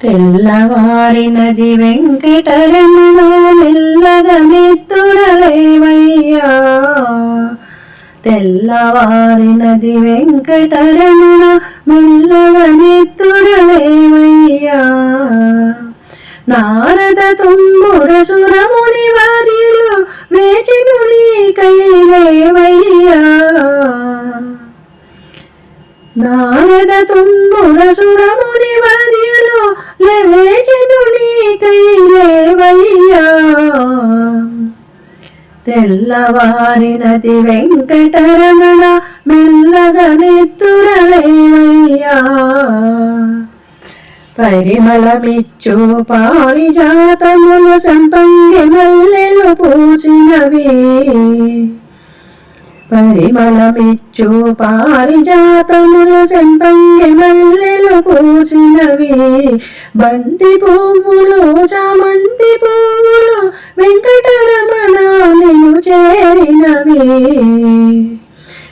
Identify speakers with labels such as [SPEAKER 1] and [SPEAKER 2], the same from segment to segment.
[SPEAKER 1] తెల్లవారినది వెంకటరమణో మెల్లగా నిద్దురలేవయ్యా. తెల్లవారినది వెంకటరమణ మెల్లగా నిద్దురలేవయ్యా. నారద తుంబుర సురముని వారిలు వేచిను నీకైలేవయ్యా నారద తుంబుర సురముని వారిలో వర్యులు లేవేచెను నీకైలేవయ్యా తెల్లవారినది వెంకటరమణ మెల్లగా నిద్దురలేవయ్యా. పరిమళమిచ్చు పారిజాతములు సంపంగి మల్లెలు పూసినవి. పరిమళమిచ్చు పారిజాతములు సంపంగి మల్లె పూసినవి బంతి పువ్వులు చామంతి పువ్వులు వెంకటరమణ నిన్ను చేరినవి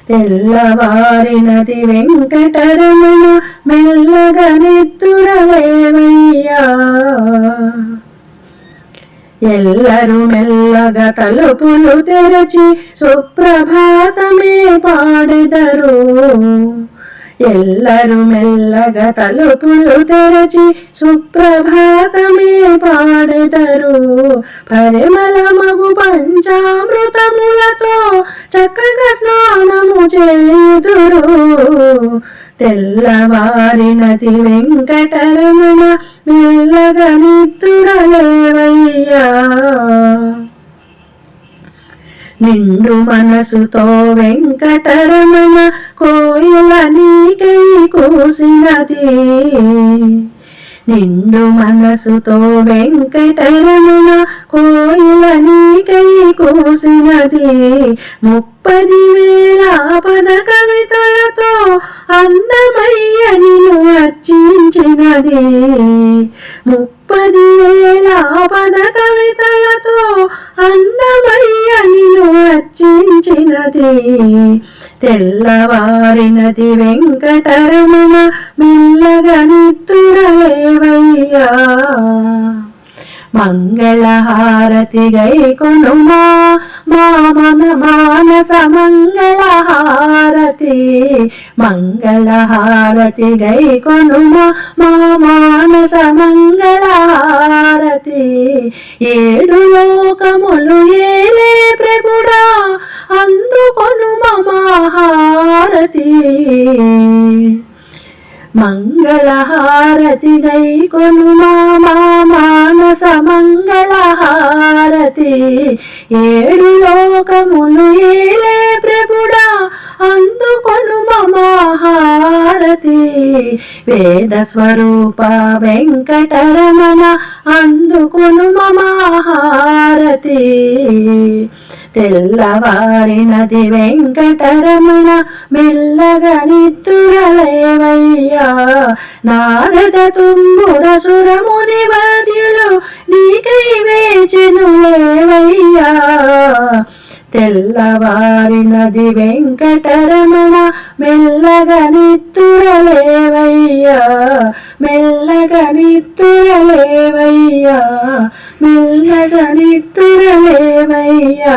[SPEAKER 1] తెల్లవారినది వెంకటరమణ మెల్లగా నిద్దురలేవయ్యా. ఎల్లరు మెల్లగా తలుపులు తెరచి సుప్రభాతమే పాడెదరు. ఎల్లరు మెల్లగా తలుపులు తెరచి సుప్రభాతమే పాడెదరు. పరిమళ మగు పంచామృతములతో చక్కగా స్నానము చేయుదురు. తెల్లవారినది వెంకటరమణ మెల్లగా నిద్రలేవయ్యా నిండు మనసుతో వెంకటరమణ కోయిల నీకై కూసినది. నిండు మనసుతో వెంకటరమణ కోయిల నీకై కూసినది. ముప్పది వేల పద కవితలతో అందమయ్య నిన్ను అర్చించినది. ముప్పది రచించినది. తెల్లవారినది వెంకటరమణ మెల్లగా నిద్దురలేవయ్యా మంగళహారతి గై కొనుమా మా మన మానస మంగళహారతి. మంగళహారతి గై కొనుమా మా మానస మంగళహారతి. ఏడు లోకములు ఏ మంగళహారతి గై కొను మానస మంగళహారతి. ఏడు లోకములు ఏలే ప్రభుడా అందుకొను మహారతి వేద స్వరూప వెంకటరమణ అందుకొను మహారతి తెల్లవారినది వెంకటరమణ మెల్లగా నిద్దురలేవయ్యా నారద తుంబుర సురముని వర్యులు నీకై వేచెను లేవయ్యా. తెల్లవారినది వెంకటరమణ మెల్లగా నిద్దురలేవయ్యా మెల్లగా నిద్దురలేవయ్యా మెల్లగా నిద్దురలేవయ్యా